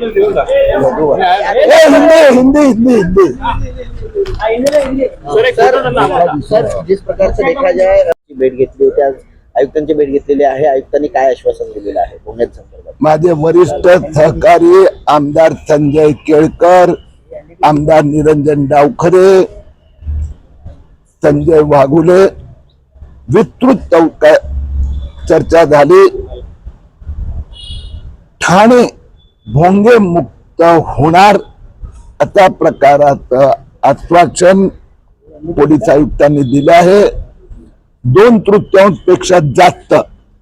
Hindi Hindi Hindi Hindi sir जिस प्रकार से देखा जाए भेट घेतली होती आज आयुक्तांची भेट घेतलेली आहे आयुक्तांनी काय आश्वासन दिलेलं आहे पुण्यात संदर्भात माझे वरिष्ठ सहकारी आमदार संजय केळकर आमदार निरंजन डावखरे संजय वाघुले विस्तृत चौका चर्चा झाली. ठाणे भोंगे मुक्त होणार अशा प्रकारात आश्वासन पोलीस आयुक्तांनी दिलं आहे. दोन तृतीयांशपेक्षा जास्त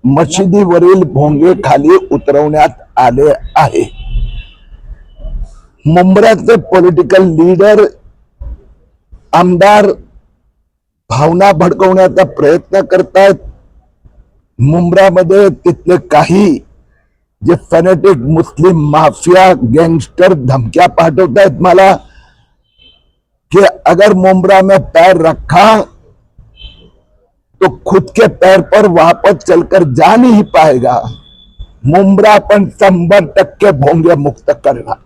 मशिदीवरील भोंगे खाली उतरवण्यात आले आहे. मुंबऱ्याचे पॉलिटिकल लीडर आमदार भावना भडकवण्याचा प्रयत्न करतायत. मुंबऱ्यामध्ये तिथले काही जे फॅनेटिक मुस्लिम माफिया गैंगस्टर धमक्या पाठवतायत मला कि अगर मुंब्रा में पैर रखा तो खुद के पैर पर वापस चलकर जा नहीं पाएगा। मुंब्रा पण शंभर टक्के भोंगे मुक्त करणार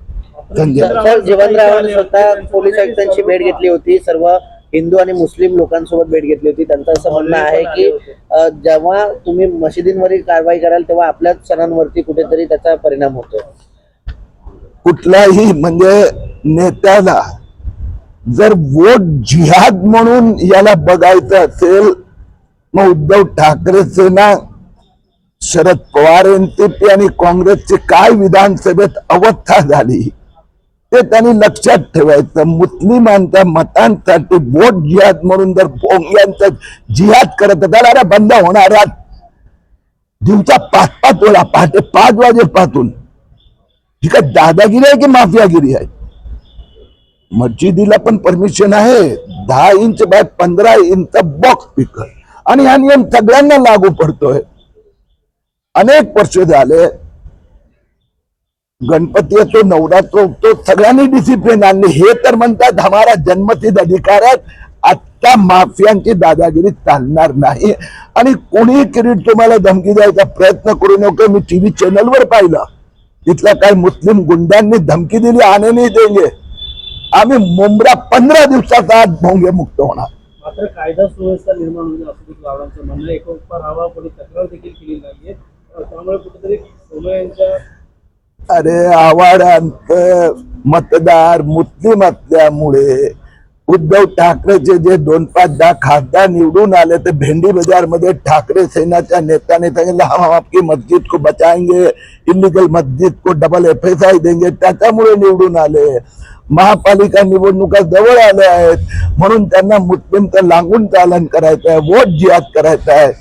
संजय सर जीवनरावांनी स्वतः पोलीस आयुक्तांची भेट घेतली होती सर्व हिंदू आणि मुस्लिम लोकांसोबत भेट घेतली होती. त्यांचं असं म्हणणं आहे की जेव्हा तुम्ही मशिदींवरील कारवाई कराल तेव्हा आपल्याच सणांवरती कुठेतरी त्याचा परिणाम होतो. कुठलाही म्हणजे नेत्याला जर वोट जिहाद म्हणून याला बघायचं असेल मग उद्धव ठाकरेचे ना शरद पवार एनसीपी आणि काँग्रेसची काय विधानसभेत अवस्था झाली? ते त्यांनी लक्षात ठेवायचं. मुस्लिमांच्या मतांसाठी वोट जिहाद म्हणून जर भोंग्यांचा जिहाद करत असाल अरे बंद होणार दिवसा पाच पाच वेळा पहाटे पाच वाजेपासून ही काय दादागिरी आहे की माफियागिरी आहे? मस्जिदीला पण परमिशन आहे. दहा इंच बाय पंधरा इंच बॉक्स स्पीकर आणि हा नियम सगळ्यांना लागू पडतोय. अनेक वर्ष झाले गणपती येतो नवरात्र असतो सगळ्यांनी डिसिप्लिन आणले. हे तर म्हणतात हमारा जन्मसिद्ध अधिकार आहे आत्ता माफियांची दादागिरी चालणार नाही. आणि कोणी किरीट तुम्हाला धमकी द्यायचा प्रयत्न करू नको. मी टी व्ही चॅनलवर पाहिलं. तिथल्या काही मुस्लिम गुंडांनी धमकी दिली आणे नाही देंगे. आम्ही मुंबरा पंधरा दिवसाचा आत भोंगे मुक्त होणार. मात्र कायदा सुव्यवस्था निर्माण होईल असं रावणांचं म्हणणं आहे. एकोपा कोणी तक्रार देखील केली नाहीये. त्यामुळे कुठेतरी सोमय्या अरे आवाडांत मतदार मुस्लिम असल्यामुळे उद्धव ठाकरेचे जे दोन पाच दहा खासदार निवडून आले ते भेंडी बाजारमध्ये ठाकरे सेनाच्या नेत्याने सांगितलं हम आपकी मस्जिद को बचाएंगे इलिगल मस्जिद को डबल एफ एस आय देंगे. त्याच्यामुळे निवडून आले. महापालिका निवडणुका जवळ आल्या आहेत. म्हणून त्यांना मुस्लिमचं लागून चालन करायचं आहे वोट जिहाद करायचा आहे.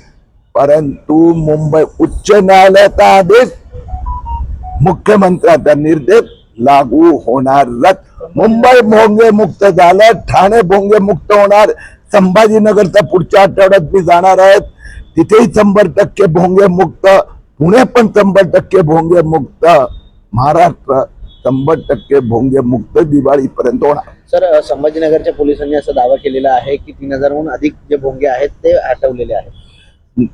परंतु मुंबई उच्च न्यायालयाचा आदेश मुख्यमंत्र्याचा निर्देश लागू होणारच मुंबई भोंगे मुक्त झालं ठाणे भोंगे मुक्त होणार संभाजीनगरचा पुढच्या आठवड्यात मी जाणार आहेत तिथेही शंभर टक्के भोंगे मुक्त पुणे पण शंभर टक्के भोंगे मुक्त महाराष्ट्र शंभर टक्के भोंगे मुक्त दिवाळीपर्यंत होणार. सर संभाजीनगरच्या पोलिसांनी असा दावा केलेला आहे की तीन हजारहून अधिक जे भोंगे आहेत ते हटवलेले आहेत.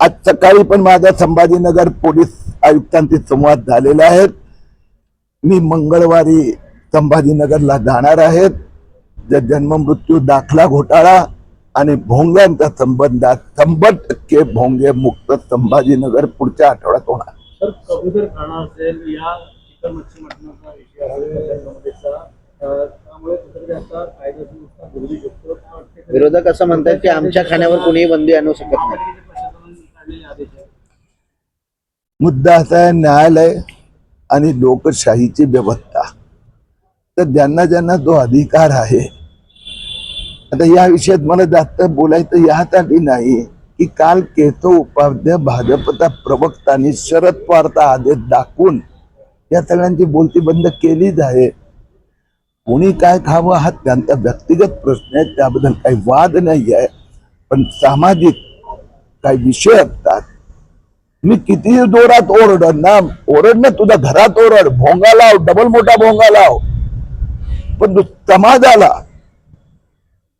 आज सकाळी पण माझा संभाजीनगर पोलीस आयुक्तांशी संवाद झालेला आहे मी मंगळवारी संभाजीनगरला जाणार आहेत. ज्या जन्म मृत्यू दाखला घोटाळा आणि भोंग्यांच्या संबंधात शंभर टक्के भोंगे मुक्त संभाजीनगर पुढच्या आठवड्यात होणार? विरोधक असं म्हणतात की आमच्या खाण्यावर कोणीही बंदी आणू शकत नाही महापालिकेच्या प्रशासनाने काढलेले आदेश आहे मुद्दा असा आहे न्यायालय आणि लोकशाहीची व्यवस्था. तर ज्यांना ज्यांना तो अधिकार आहे आता या विषयात मला जास्त बोलायचं यासाठी नाही की काल केशव उपाध्याय भाजपचा प्रवक्तानी शरद पवारचा आदेश दाखवून या सगळ्यांची बोलती बंद केलीच आहे. कोणी काय खावं हा त्यांचा व्यक्तिगत प्रश्न आहे त्याबद्दल काही वाद नाही आहे पण सामाजिक काही विषय असतात मी किती जोरात ओरड ना? ओरड ना तुझ्या घरात ओरड. भोंगा लाव डबल मोठा भोंगा लाव. पण तू समाजाला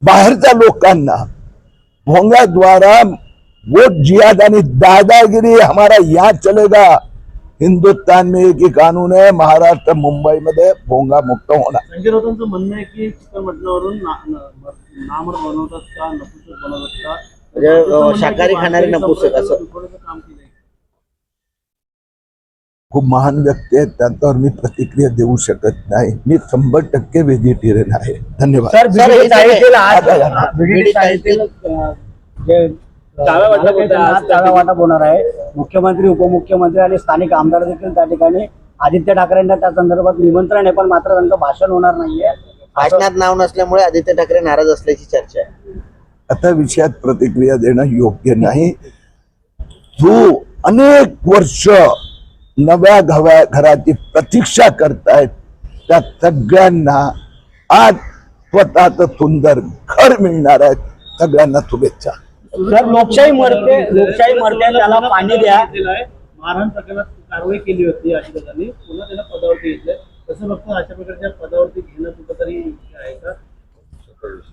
बाहेरच्या लोकांना भोंगा द्वारा वोट जिहाद आणि दादागिरी हमारा यहाँ चलेगा. हिंदुस्तान में एक ही कानून है महाराष्ट्र मुंबई मध्ये भोंगा मुक्त होणार संजय राऊतांचं म्हणणं आहे की चिकन मटणावरून ना- न- नामर बनवतात का नपुसक बनवतात का? म्हणजे, शाकाहारी खाणारे नपुसक असं. काम खूप महान व्यक्ती आहेत त्यांच्यावर मी प्रतिक्रिया देऊ शकत नाही. मी शंभर टक्के व्हेजिटेरियन आहे. धन्यवाद. हे होणार आहे. मुख्यमंत्री उपमुख्यमंत्री आणि स्थानिक आमदार देखील त्या ठिकाणी आदित्य ठाकरेंना त्या संदर्भात निमंत्रण आहे पण मात्र त्यांचं भाषण होणार नाहीये. भाषणात नाव नसल्यामुळे आदित्य ठाकरे नाराज असल्याची चर्चा आहे. आता विषयात प्रतिक्रिया देणं योग्य नाही. जो अनेक वर्ष नव्या घव्या घराची प्रतीक्षा करतायत. त्या सगळ्यांना आज स्वतःच सुंदर घर मिळणार आहे. सगळ्यांना शुभेच्छा. सर लोकशाही मरते लोकशाही मरते त्याला पाणी द्या. मारहाण प्रकरणात कारवाई केली होती अजितदादांनी पुन्हा त्यांना पदावरती घेतलंय तसं बघता अशा प्रकारच्या पदावरती घेणं कुठंतरी आहे का?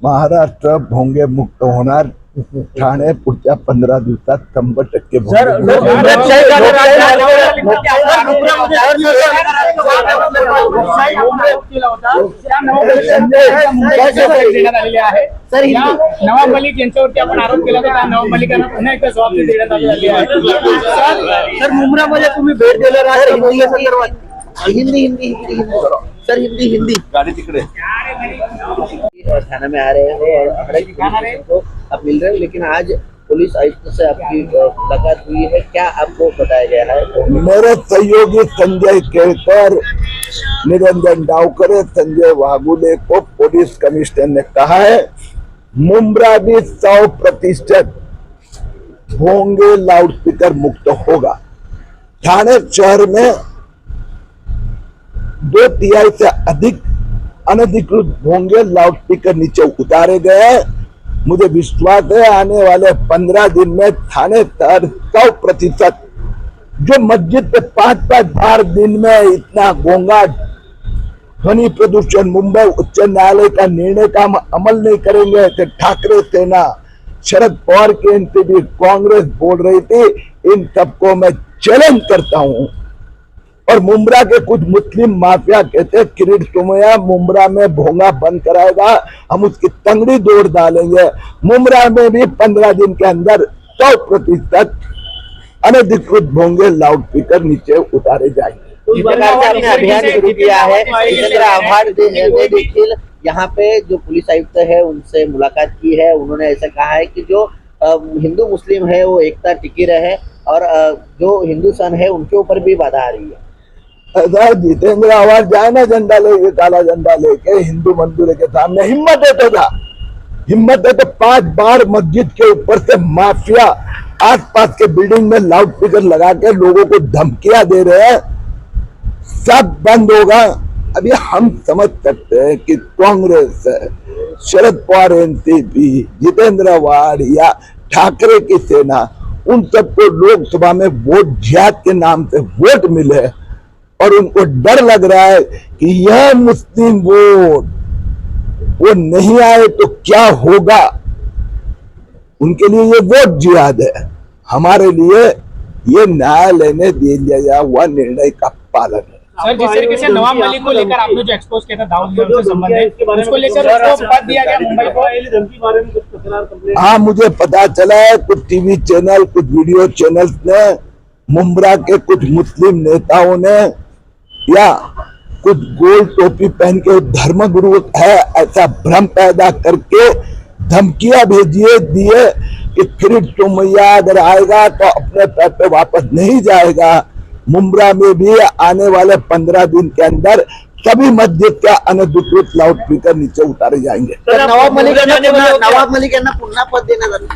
महाराष्ट्र भोंगे मुक्त होणार. ठाणे पुढच्या पंधरा दिवसात शंभर टक्के नवाब मलिक यांच्यावरती आपण आरोप केला होता नवाब मलिकांना पुन्हा एकदा जबाबदारी देण्यात आलेली आहे सर मुंब्रामध्ये तुम्ही भेट दिलेला हिंदी हिंदी हिंदी हिंदी सर हिंदी हिंदी। गाडी तिकडे। थाना में आ रहे हो और आप मिल रहे हो लेकिन आज पुलिस आयुक्त से आपकी मुलाकात हुई है। क्या आपको बताया गया है? मेरे सहयोगी संजय केळकर निरंजन डावकर संजय वागुले को पुलिस कमिश्नर ने कहा है मुमरा भी सौ प्रतिशत भोंगे लाउडस्पीकर मुक्त होगा। थाने शहर में दो तिहाई से अधिक अनधिकृत भोंगे लाउडस्पीकर नीचे उतारे गए मुझे विश्वास है आने वाले पंद्रह दिन में थाने शहर सौ प्रतिशत जो मस्जिद पे पाँच पाँच बार दिन में इतना गोंगाट ध्वनि प्रदूषण, मुंबई उच्च न्यायालय का निर्णय का हम अमल नहीं करेंगे तो ठाकरे सेना, शरद पवार की एनसीपी कांग्रेस बोल रही थी, इन सबको मैं चैलेंज करता हूँ। और मुमरा के कुछ मुस्लिम माफिया कहते किरीट सोमया मुमरा में भोंगा बंद कराएगा, हम उसकी तंगड़ी दौड़ डालेंगे। मुमरा में भी पंद्रह दिन के अंदर सौ प्रतिशत अनधिकृत भोंगे लाउड स्पीकर नीचे उतारे जाएँगे। है। देखिल यहाँ पे जो पुलिस आयुक्त है, उनसे मुलाकात की है। उन्होंने ऐसा कहा है कि जो हिंदू मुस्लिम है, वो एकता टिकी रहे और जो हिंदू सन है, उनके ऊपर भी बाधा आ रही है। ऐसा जितेंद्र आवाज़ जाए ना झंडा लेके, काला झंडा लेके, हिंदू मंदिर के सामने। हिम्मत है तो जा। हिम्मत है तो पाँच बार मस्जिद के ऊपर से माफिया आसपास के बिल्डिंग में लाउड स्पीकर लगा के लोगों को धमकियाँ दे रहे हैं। सब बंद होगा। अभी हम समझ सकते हैं कि कांग्रेस शरद पवार, एनसीपी, जितेंद्र आवाड या ठाकरे की सेना, उन सबको लोकसभा में वोट जिहाद के नाम से वोट मिले और उनको डर लग रहा है कि यह मुस्लिम वोट वो नहीं आए तो क्या होगा? उनके लिए ये वोट जिहाद है। हमारे लिए ये न्यायालय ने दे दिया हुआ निर्णय का पालन है। सर जिस तरीके से नवाब मलिक को लेकर आपने जो एक्सपोज किया था दाऊद से संबंध है। उसको लेकर उसको पद दिया गया मुंबई को। धमकी बारे में कुछ तकरार हाँ मुझे पता चला है कुछ टीवी चैनल कुछ वीडियो चैनल ने मुमरा के कुछ मुस्लिम नेताओं ने या कुछ गोल टोपी पहन के धर्मगुरु है ऐसा भ्रम पैदा करके धमकियां भेजिए दिए कि फिर चुमैया अगर आएगा तो अपने पैर पे वापस नहीं जाएगा। मुमरा में भी आने वाले पंद्रह दिन के अंदर सभी मस्जिद का अनधिकृत लाउड स्पीकर नीचे उतारे जाएंगे। नवाब मलिक यांना पुन्हा नवाब मलिक यांना पुन्हा पद देण्यात आलं